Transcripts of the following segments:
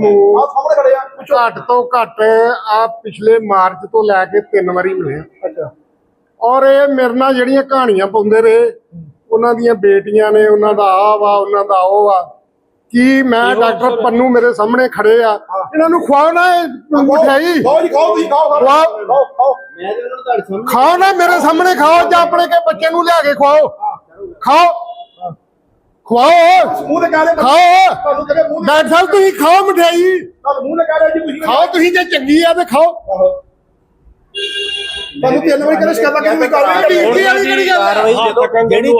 ਨੂੰ ਆ ਸਾਹਮਣੇ ਖੜੇ ਆ ਪੁੱਛੋ। ਘੱਟ ਤੋਂ ਘੱਟ ਆ ਪਿਛਲੇ ਮਾਰਚ ਤੋਂ ਲੈ ਕੇ ਤਿੰਨ ਵਾਰੀ ਮਿਲੇ ਆ। ਅੱਛਾ। ਔਰ ਇਹ ਮੇਰੇ ਨਾਲ ਜਿਹੜੀਆਂ ਕਹਾਣੀਆਂ ਪਾਉਂਦੇ ਰਹੇ ਉਹਨਾਂ ਦੀਆਂ ਬੇਟੀਆਂ ਨੇ ਉਹਨਾਂ ਦਾ ਆ ਵਾ ਉਹਨਾਂ ਦਾ ਉਹ ਵਾ ਕੀ ਮੈਂ ਡਾਕਟਰ ਪੰਨੂ ਮੇਰੇ ਸਾਹਮਣੇ ਖੜੇ ਆ। ਇਹਨਾਂ ਨੂੰ ਖਵਾਓ ਨਾ ਇਹ ਮਠਿਆਈ। ਖਾਓ ਜੀ ਖਾਓ ਤੁਸੀਂ ਖਾਓ ਖਾਓ। ਖਾਓ ਖਾਓ ਮੈਂ ਤੇ ਉਹਨਾਂ ਨੂੰ ਤੁਹਾਡੇ ਸਾਹਮਣੇ ਖਾਓ ਨਾ ਮੇਰੇ ਸਾਹਮਣੇ ਖਾਓ ਜਾਂ ਆਪਣੇ ਕੇ ਬੱਚੇ ਨੂੰ ਲਿਆ ਕੇ ਖਵਾਓ। ਖਾਓ। ਖਵਾਓ ਮੂੰਹ ਤੇ ਰਹੇ ਖਾਓ। ਤੁਹਾਨੂੰ ਮੂੰਹ ਡਾਕਟਰ ਸਾਹਿਬ ਤੁਸੀਂ ਖਾਓ ਮਠਿਆਈ। ਤੁਹਾਨੂੰ ਮੂੰਹ ਤੇ ਰਹੇ ਜੀ ਤੁਸੀਂ ਖਾਓ ਤੁਸੀਂ ਜੇ ਚੰਗੀ ਆ ਤੇ ਖਾਓ। ਆਹੋ। ਤੁਹਾਨੂੰ ਤਿੰਨ ਵਾਰੀ ਕਹਿੰਦੇ ਸ਼ਿਕਾਇਤਾਂ ਕਿਉਂ ਨਹੀਂ ਕਰ ਰਹੇ ਡਿਊਟੀ ਵਾਲੀ ਕਿਹੜੀ ਗੱਲ ਆ? ਕਾਰਵਾਈ ਜਦੋਂ? ਜਿਹੜੀ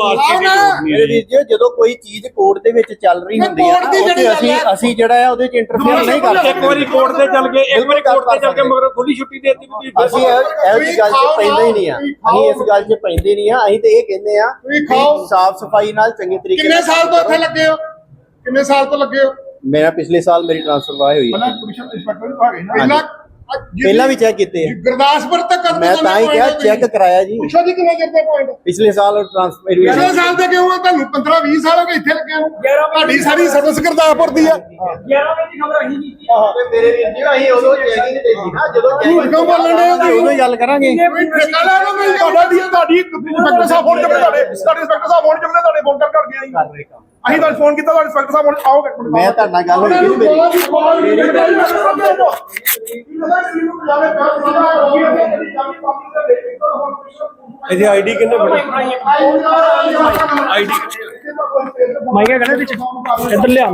ਮੇਰੇ ਵੀਰ ਜੀ ਜਦੋਂ ਕੋਈ ਚੀਜ਼ ਕੋਰਟ ਦੇ ਵਿੱਚ ਚੱਲ ਰਹੀ ਹੁੰਦੀ ਹੈ ਉੱਥੇ ਅਸੀਂ ਹੈ। ਅਸੀਂ ਜਿਹੜਾ ਹੈ ਉਹਦੇ ਚ ਇੰਟਰਫੇਅਰ ਨਹੀਂ ਕਰਦੇ ਇੱਕ ਵਾਰੀ ਕੋਰਟ ਤੇ ਚੱਲ ਗਏ ਇੱਕ ਵਾਰੀ ਕੋਰਟ ਤੇ ਚੱਲ ਕੇ ਮਗਰ ਖੁੱਲੀ ਛੁੱਟੀ ਦੇ ਦਿੱਤੀ ਵੀ ਅਸੀਂ ਇਹ ਇਹੋ ਜਿਹੀ ਗੱਲ 'ਚ ਪੈਂਦੇ ਹੀ ਨਹੀਂ ਆ। ਅਸੀਂ ਇਸ ਗੱਲ 'ਚ ਪੈਂਦੇ ਨਹੀਂ ਆ। ਅਸੀਂ ਤੇ ਇਹ ਕਹਿੰਦੇ ਆ ਖਾਓ। ਸਾਫ਼ ਸਫ਼ਾਈ ਨਾਲ ਚੰਗੇ ਤਰੀਕੇ ਕਿੰਨੇ ਸਾਲ ਤੋਂ ਇੱਥੇ ਲੱਗੇ ਹੋ? ਕਿੰਨੇ ਸਾਲ ਤੋਂ ਲੱਗੇ ਹੋ? ਮੇਰਾ ਪਿਛਲੇ ਸਾਲ ਮੇਰੀ ਟ੍ਰਾਂਸਫਰ ਵਾਹ ਹੋਈ ਪਹਿਲਾਂ ਕਮਿਸ਼ਨ ਇੰਸਪੈਕਟਰ ਗਏ ਨਾ। ਪਹਿਲਾਂ ਵੀ ਚੈੱਕ ਕੀਤੇ ਆ। ਗੁਰਦਾਸਪੁਰ ਤੱਕ ਕਦੋਂ ਮੈਂ ਤਾਂ ਹੀ ਕਿਹਾ ਚੈੱਕ ਕਰਾਇਆ ਜੀ। ਪੁੱਛੋ ਜੀ ਕਿੰਨੇ ਚਿਰ ਦੇ ਪੁਆਇੰਟ ਪਿਛਲੇ ਸਾਲ ਟ੍ਰਾਂਸਫਰ ਪਿਛਲੇ ਸਾਲ ਦੇ ਕਿਉਂ ਆ? ਤੁਹਾਨੂੰ 15 20 ਸਾਲ ਹੋ ਗਏ ਇੱਥੇ ਲੱਗੇ ਨੂੰ ਤੁਹਾਡੀ ਸਾਰੀ ਸਰਵਿਸ ਗੁਰਦਾਸਪੁਰ ਦੀ ਆ। ਮੇਰੇ ਵੀਰ ਜੀ ਅਸੀਂ ਉਦੋਂ ਚੈਕਿੰਗ ਤੇ ਸੀ ਨਾ ਜਦੋਂ ਕਿਉਂ ਬੋਲਣ ਦੇ ਅਸੀਂ ਉਦੋਂ ਹੀ ਗੱਲ ਕਰਾਂਗੇ। ਕੋਈ ਠੇਕਾ ਲੈ ਲਓ ਕੋਈ ਤੁਹਾਡਾ ਦੀ ਤੁਹਾਡੀ ਇੰਸਪੈਕਟਰ ਸਾਹਿਬ ਫੋਨ ਚੁੱਕਦੇ ਤੁਹਾਡੇ। ਤੁਹਾਡੇ ਇੰਸਪੈਕਟਰ ਸਾਹਿਬ ਫੋਨ ਚੁੱਕਦੇ ਤੁਹਾਡੇ ਫੋਨ ਕਰ ਕਰ ਗਿਆ ਜੀ ਅਸੀਂ ਤੁਹਾਨੂੰ ਫੋਨ ਕੀਤਾ ਤੁਹਾਡੇ ਇੰਸਪੈਕਟਰ ਸਾਹਿਬ ਹੁਣ ਆਓਗੇ ਮੈਂ ਤੁਹਾਡੇ ਨਾਲ ਗੱਲ ਹੋਈ ਇਹਦੀ ਆਈਡੀ ਕਿੰਨੇ ਬਣੀ? ਆਈਡੀ ਮੈਂ ਕਿਹਾ ਕਹਿੰਦਾ ਵਿੱਚ ਇੱਧਰ ਲਿਆ